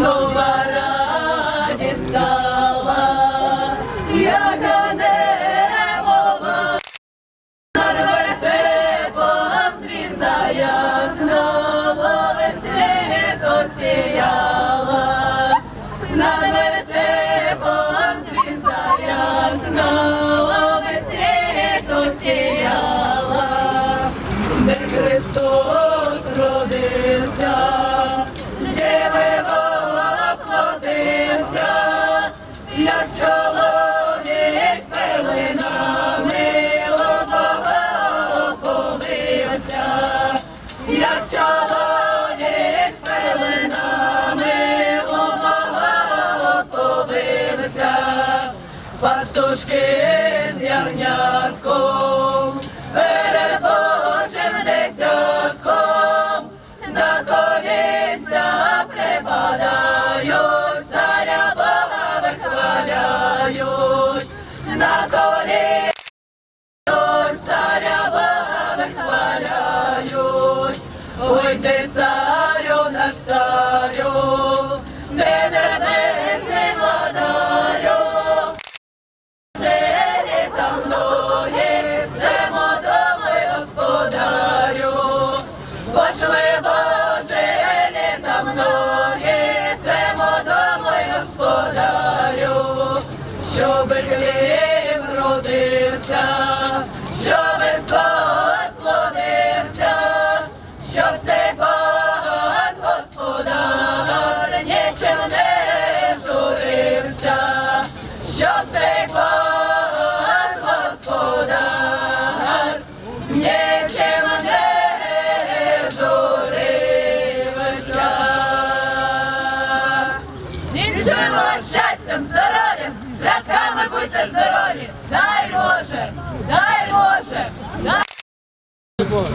Нова радість стала, яка небова, над вертепом звізда ясна, весь світ осіяла. Над вертепом звізда ясна, весь світ осіяла. Де Христос родився, пастушки з ярнятком, перед Божим дитятком, на коліця припадають, царя Бога вихваляють, на коліця царя Бога вихваляють. Ой, ти щастям, здоров'ям, святками будьте здорові,